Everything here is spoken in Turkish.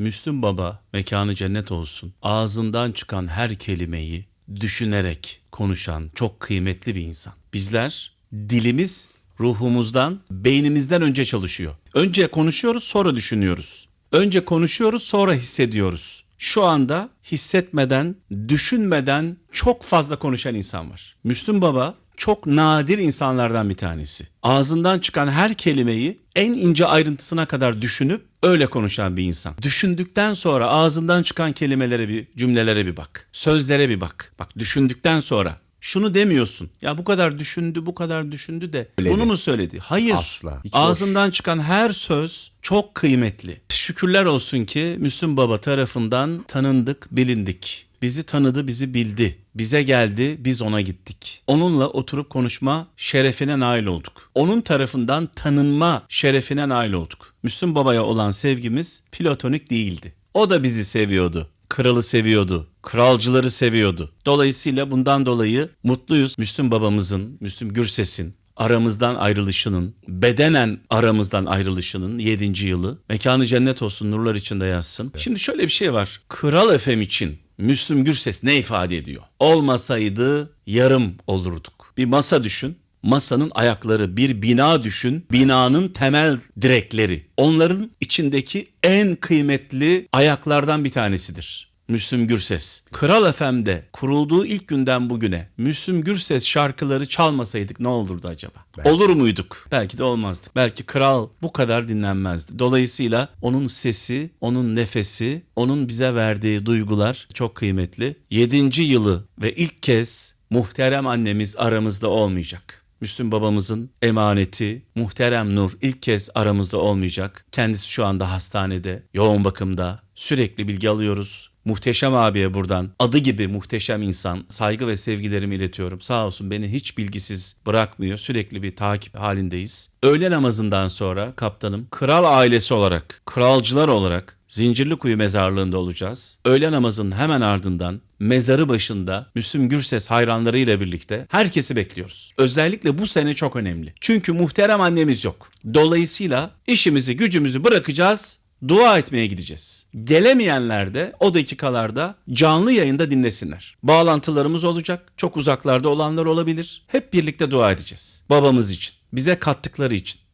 Müslüm Baba mekanı cennet olsun. Ağzından çıkan her kelimeyi düşünerek konuşan çok kıymetli bir insan. Bizler dilimiz ruhumuzdan, beynimizden önce çalışıyor. Önce konuşuyoruz, sonra düşünüyoruz. Önce konuşuyoruz, sonra hissediyoruz. Şu anda hissetmeden, düşünmeden çok fazla konuşan insan var. Müslüm Baba çok nadir insanlardan bir tanesi. Ağzından çıkan her kelimeyi en ince ayrıntısına kadar düşünüp öyle konuşan bir insan. Düşündükten sonra ağzından çıkan kelimelere bir cümlelere bir bak. Sözlere bir bak. Bak düşündükten sonra şunu demiyorsun. Ya bu kadar düşündü, bu kadar düşündü de Öyle bunu mu söyledi? Hayır. Asla. Hiç Ağzından çıkan her söz çok kıymetli. Şükürler olsun ki Müslüm Baba tarafından tanındık, bilindik. Bizi tanıdı, bizi bildi. Bize geldi, biz ona gittik. Onunla oturup konuşma şerefine nail olduk. Onun tarafından tanınma şerefine nail olduk. Müslüm Baba'ya olan sevgimiz platonik değildi. O da bizi seviyordu. Kralı seviyordu. Kralcıları seviyordu. Dolayısıyla bundan dolayı mutluyuz. Müslüm babamızın, Müslüm Gürses'in aramızdan ayrılışının, bedenen aramızdan ayrılışının 7. yılı. Mekanı cennet olsun, nurlar içinde yazsın. Şimdi şöyle bir şey var. Kral Efem için Müslüm Gürses ne ifade ediyor? Olmasaydı yarım olurduk. Bir masa düşün. Masanın ayakları bir bina düşün. Binanın temel direkleri. Onların içindeki en kıymetli ayaklardan bir tanesidir. Müslüm Gürses. Kral FM'de kurulduğu ilk günden bugüne Müslüm Gürses şarkıları çalmasaydık ne olurdu acaba? Olur muyduk? Belki de olmazdık. Belki kral bu kadar dinlenmezdi. Dolayısıyla onun sesi, onun nefesi, onun bize verdiği duygular çok kıymetli. Yedinci yılı ve ilk kez muhterem annemiz aramızda olmayacak. Müslüm babamızın emaneti muhterem Nur ilk kez aramızda olmayacak. Kendisi şu anda hastanede, yoğun bakımda. Sürekli bilgi alıyoruz. Muhteşem abiye buradan adı gibi muhteşem insan saygı ve sevgilerimi iletiyorum. Sağ olsun beni hiç bilgisiz bırakmıyor. Sürekli bir takip halindeyiz. Öğle namazından sonra kaptanım kral ailesi olarak, kralcılar olarak Zincirlikuyu mezarlığında olacağız. Öğle namazının hemen ardından mezarı başında Müslüm Gürses hayranlarıyla birlikte herkesi bekliyoruz. Özellikle bu sene çok önemli. Çünkü muhterem annemiz yok. Dolayısıyla işimizi gücümüzü bırakacağız dua etmeye gideceğiz. Gelemeyenler de o dakikalarda canlı yayında dinlesinler. Bağlantılarımız olacak. Çok uzaklarda olanlar olabilir. Hep birlikte dua edeceğiz. Babamız için, bize kattıkları için.